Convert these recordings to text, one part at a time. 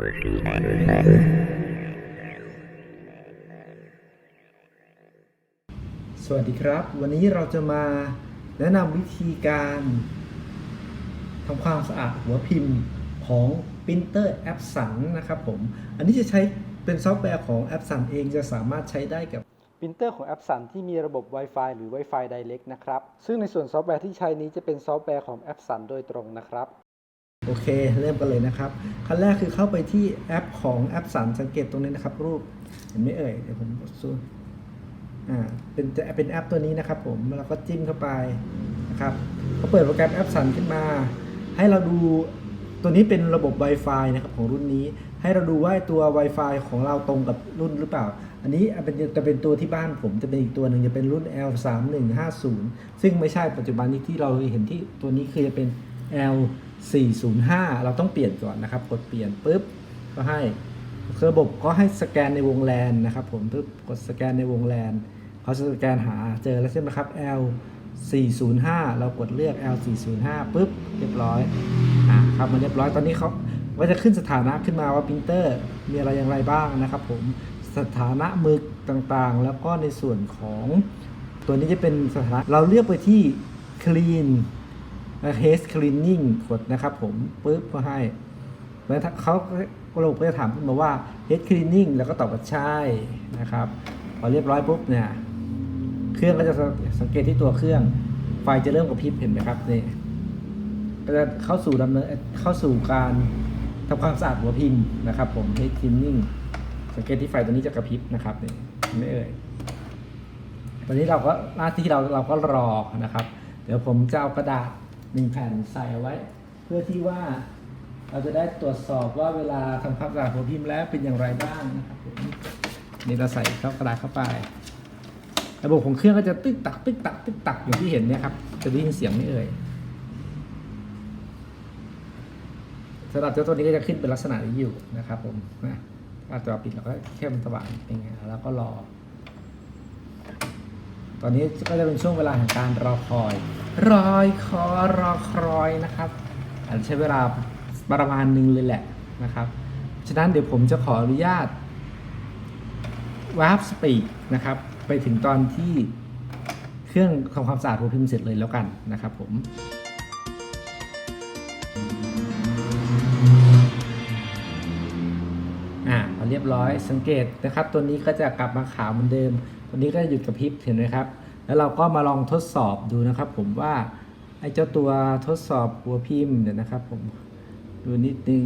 สวัสดีครับ วันนี้เราจะมาแนะนำวิธีการทำความสะอาดหัวพิมพ์ของ Printer a p s o n นะครับผม อันนี้จะใช้เป็นซอฟต์แวร์ของ a p s o n เองจะสามารถใช้ได้กับปรินเตอร์ของแอปสันที่มีระบบ Wi-Fi หรือ Wi-Fi Direct นะครับ ซึ่งในส่วนซอฟต์แวร์ที่ใช้นี้จะเป็นซอฟต์แวร์ของแอปสันโดยตรงนะครับ โอเค เริ่มกันเลยนะครับ ขั้นแรกคือเข้าไปที่แอปของแอปสันสังเกตตรงนี้นะครับ รูปเห็นไหมเอ่ยเดี๋ยวผมกดซูมอ่าเป็นจะเป็นแอปตัวนี้นะครับ ผมแล้วก็จิ้มเข้าไปนะครับเขาเปิดโปรแกรมแอปสันขึ้นมา ให้เราดูตัวนี้เป็นระบบ Wi-Fi นะครับของรุ่นนี้ ให้เราดูว่าตัว Wi-Fi ของเราตรงกับรุ่นหรือเปล่า อันนี้เป็นจะเป็นตัวที่บ้านผมจะเป็นอีกตัวหนึ่งจะเป็นรุ่น L3150 ซึ่งไม่ใช่ปัจจุบันนี้ที่เราเห็นที่ตัวนี้คือจะเป็น L 405 เราต้องเปลี่ยนก่อนนะครับ กดเปลี่ยนปุ๊บก็ให้ระบบก็ให้สแกนในวงแลนนะครับ ผมปุ๊บกดสแกนในวงแลนเขาจะสแกนหาเจอแล้วใช่ไหมครับ L405 เรากดเลือก L405 ปุ๊บเรียบร้อยอ่ครับมันเรียบร้อยตอนนี้เขาก็จะขึ้นสถานะขึ้นมาว่าปรินเตอร์มีอะไรอย่างไรบ้างนะครับ ผมสถานะมึกต่างๆ แล้วก็ในส่วนของตัวนี้จะเป็นสถานะเราเลือกไปที่ clean Haze Cleaning กดนะครับผมปุ๊บก็ให้แล้วถ้าเขาระบบก็จะถามขึ้นมาว่า Haze Cleaning แล้วก็ตอบว่าใช่นะครับพอเรียบร้อยปุ๊บเนี่ยเครื่องก็จะสังเกตที่ตัวเครื่อง ไฟจะเริ่มกระพริบเห็นไหมครับนี่ก็จะเข้าสู่ดำเนินเข้าสู่การทำความสะอาดหัวพิมพ์นะครับ ผม Haze Cleaning สังเกตที่ไฟตัวนี้จะกระพริบนะครับนี่ไม่เอ่ยตอนนี้เราก็หน้าที่เราเราก็รอนะครับ เดี๋ยวผมจะเอากระดาษ หนึ่งแผ่นใส่เอาไว้ เพื่อที่ว่าเราจะได้ตรวจสอบว่าเวลาทำความสะอาดหัวพิมพ์แล้วเป็นอย่างไรบ้างนะครับนี่เราใส่ข้ากระดาษเข้าไป ระบบของเครื่องก็จะตึ๊กตักตึ๊กตักตึ๊กตักอย่างที่เห็นเนี่ยครับจะได้ยินเสียงไหม่เอ่ยสำหรับเจ้าตัวนี้ก็จะขึ้นเป็นลักษณะนี้อยู่นะครับผมนะถ้าจอปิดเราก็แค่มันสว่างเป็นไงแล้วก็รอ ตอนนี้ก็จะเป็นช่วงเวลาแห่งการรอคอย รอยคอรอคอยนะครับอาจจะใช้เวลาประมาณหนึ่งเลยแหละนะครับ ฉะนั้นเดี๋ยวผมจะขออนุญาตวาร์ปสปีดนะครับ ไปถึงตอนที่เครื่องทำความสะอาดหัวพิมพ์เสร็จเลยแล้วกันนะครับผม เรียบร้อย สังเกตนะครับ ตัวนี้ก็จะกลับมาขาวเหมือนเดิม ตัวนี้ก็จะหยุดกระพริบเห็นไหมครับ แล้วเราก็มาลองทดสอบดูนะครับ ผมว่าไอ้เจ้าตัวทดสอบหัวพิมพ์เดี๋ยวนะครับ ผมดูนิดนึง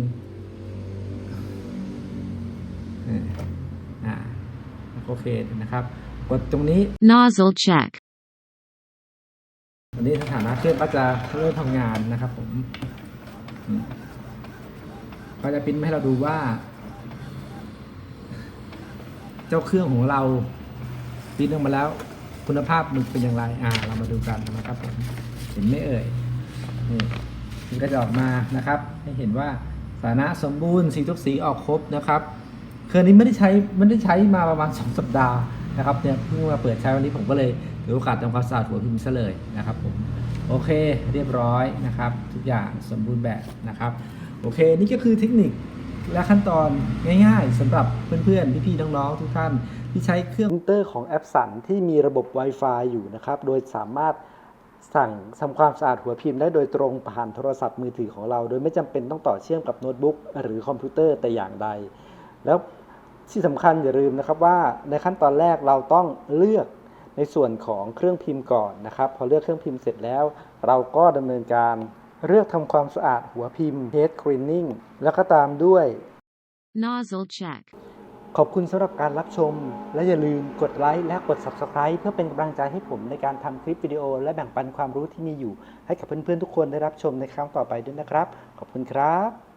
เอออ่าโอเคนะครับ กดตรงนี้ Nozzle check. วันนี้สถานะเครื่องก็จะเริ่มทำงานนะครับ ผมอืมก็จะปริ้นมาให้เราดูว่า เจ้าเครื่องของเราปริ้นออกมาแล้ว คุณภาพหมึกเป็นอย่างไร อ่า เรามาดูกันนะครับผมเห็นไหมเอ่ยนี่มันก็จะออกมานะครับ ให้เห็นว่าสานะสมบูรณ์สีทุกสีออกครบนะครับเครื่องนี้ไม่ได้ใช้ไม่ได้ใช้มาประมาณ 2 สัปดาห์นะครับเนี่ยเพิ่งมาเปิดใช้วันนี้ผมก็เลยถือโอกาสทำความสะอาดหัวพิมพ์ซะเลยนะครับผมโอเคเรียบร้อยนะครับ ทุกอย่างสมบูรณ์แบบนะครับ โอเค นี่ก็คือเทคนิค และขั้นตอนง่ายๆสำหรับเพื่อนๆ พี่ๆ น้องๆ ทุกท่าน ที่ใช้เครื่องปรินเตอร์ของแอปสันที่มีระบบ Wi-Fi อยู่นะครับ โดยสามารถสั่งทำความสะอาดหัวพิมพ์ได้โดยตรงผ่านโทรศัพท์มือถือของเรา โดยไม่จำเป็นต้องต่อเชื่อมกับโน้ตบุ๊กหรือคอมพิวเตอร์แต่อย่างใด แล้วที่สำคัญอย่าลืมนะครับว่าในขั้นตอนแรกเราต้องเลือกในส่วนของเครื่องพิมพ์ก่อนนะครับ พอเลือกเครื่องพิมพ์เสร็จแล้ว เราก็ดำเนินการ เลือกทำความสะอาดหัวพิมพ์ head cleaning แล้วก็ตามด้วย Nozzle check. ขอบคุณสำหรับการรับชม และอย่าลืมกดไลค์และกด Subscribe เพื่อเป็นกำลังใจให้ผมในการทำคลิปวิดีโอ และแบ่งปันความรู้ที่มีอยู่ ให้กับเพื่อนๆทุกคนได้รับชมในครั้งต่อไปด้วยนะครับ ขอบคุณครับ